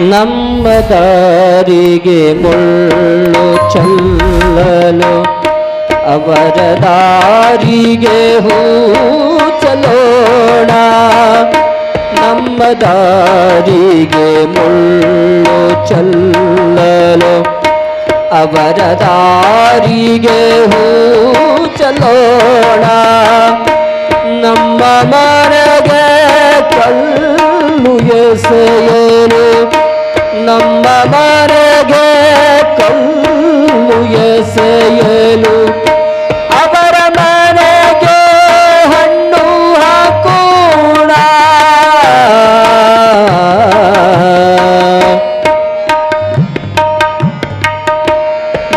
ನಮ್ಮ ದಾರಿಗೆ ಮುಳ್ಳು ಚಲ್ಲಲು, ಅವರ ದಾರಿಗೆ ಹೂ ಚಲೋಣ ನಮ್ಮ ದಾರಿಗೆ ಮುಳ್ಳು ಚಲ್ಲಲು, ಅವರ ದಾರಿಗೆ ಹೂ ಚಲೋಣ ನಮ್ಮ ಮನೆಗೆ ಕಲ್ಲು ಎಸೆಯಲು ನಮ್ಮ ಮನೆಗೆ ಕಲ್ಲು ಎಸೆಯಲು ಅವರ ಮನೆಗೆ ಹಣ್ಣು ಹಾಕೋಣ.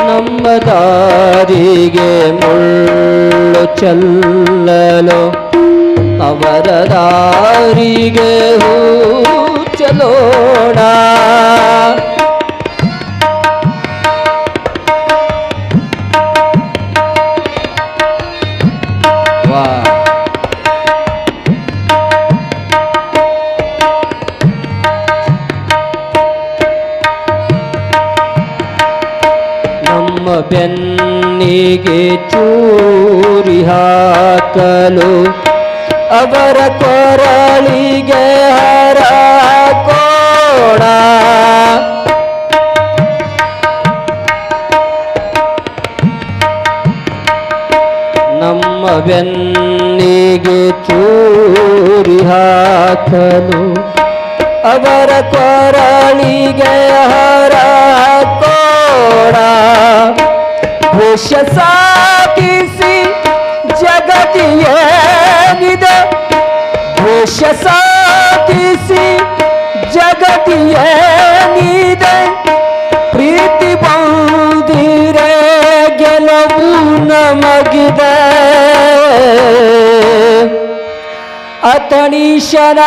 ನಮ್ಮ ದಾರಿಗೆ ಮುಳ್ಳು ಚಲ್ಲಲು ಅವರ ದಾರಿಗೆ ಹೂ ಚಲೋಣ ಬೆನ್ನಿಗೆ ಚೂರಿ ಹಾಕಲು ಅವರ ಕೊರಳಿಗೆ ಹರ ಕೋಣ ನಮ್ಮ ಬೆನ್ನಿಗೆ ಚೂರಿ ಹಾಕಲು ಅವರ ಕೊರಳಿಗೆ ಹರ ಕೋಣ ವಿಷ ಸಾಗಿಸಿ ಜಗತಿಯೇನಿದೆ? ವಿಷ ಸಾಗಿಸಿ ಜಗತಿಯೇನಿದೆ? ಪ್ರೀತಿ ಬಂದಿರೆ ಗೆಲುವು ನಮಗಿದೆ. ಅತಣೀಶನ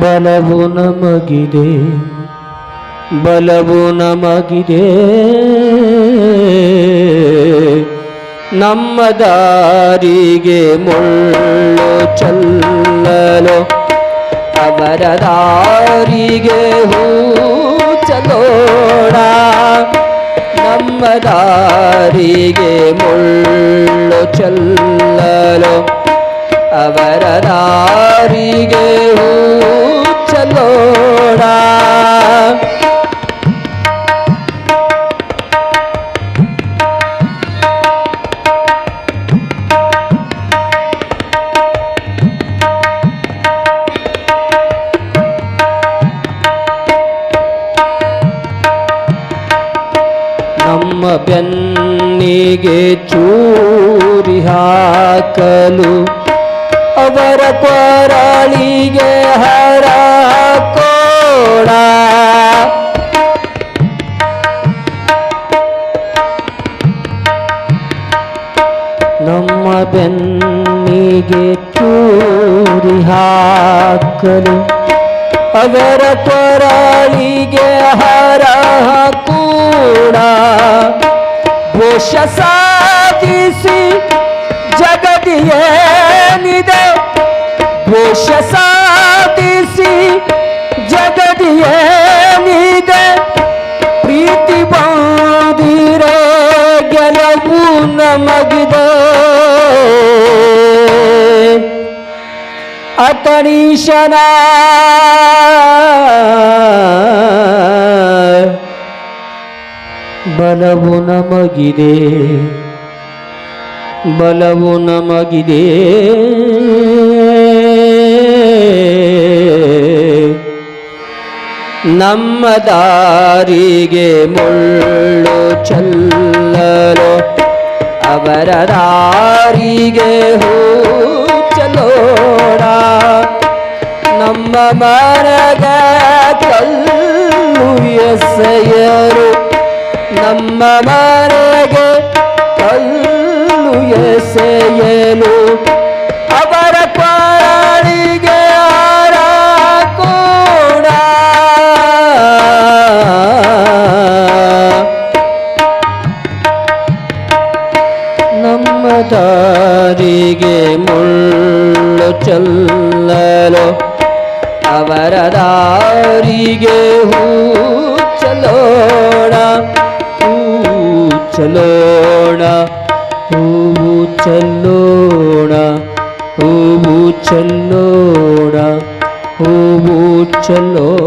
ಬಲವು ನಮಗಿದೆ. ಬಲವು ನಮಗಿದೆ. ನಮ್ಮ ದಾರಿಗೆ ಮುಳ್ಳು ಚಲ್ಲಲು, ಅವರ ದಾರಿಗೆ ಹೂ ಚಲೋಣ ನಮ್ಮ ದಾರಿಗೆ ಮುಳ್ಳು ಚಲ್ಲಲು, ಅವರ ದಾರಿಗೆ ಹೂ ಬೆನ್ನಿಗೆ ಚೂರಿ ಹಾಕಲು ಅವರ ಕೊರಳಿಗೆ ಹರ ಕೋಣ ನಮ್ಮ ಬೆನ್ನಿಗೆ ಚೂರಿ ಹಾಕಲು ಅವರ ಕೊರಳಿಗೆ ಹರ ಕೂಡ ಘೋಷ ಸಾಧಿಸಿ ಜಗದಿಯೇನಿದೆ ಘೋಷ ಸಾಧಿಸಿ ಜಗದಿಯೇನಿದೆ ಪ್ರೀತಿ ಬಂದಿರೆ ಗೆಲುವು ನಮಗಿದೆ ಅತಣೀಶನ ಬಲವು ನಮಗಿದೆ. ಬಲವು ನಮಗಿದೆ. ನಮ್ಮ ದಾರಿಗೆ ಮುಳ್ಳು ಚಲ್ಲಲು, ಅವರ ದಾರಿಗೆ ಹೂ ಚಲೋಣ ನಮ್ಮ ಮರಗ ಕಲ್ಲು ಎಸೆಯರು ನಮ್ಮ ಮನೆಗೆ ಕಲ್ಲು ಎಸೆಯಲು ಅವರ ಪಾಳಿಗೆ ಆರ ಕೂಡ. ನಮ್ಮ ದಾರಿಗೆ ಮುಳ್ಳು ಚಲ್ಲಲು ಅವರ ದಾರಿಗೆ ಹೂ ಚಲೋಣ ಚಲೋಣ ಹೂವು ಚೆಲ್ಲೋಣ ಹೂವು ಚೆಲ್ಲೋಣ ಹೂವು ಚೆಲ್ಲೋಣ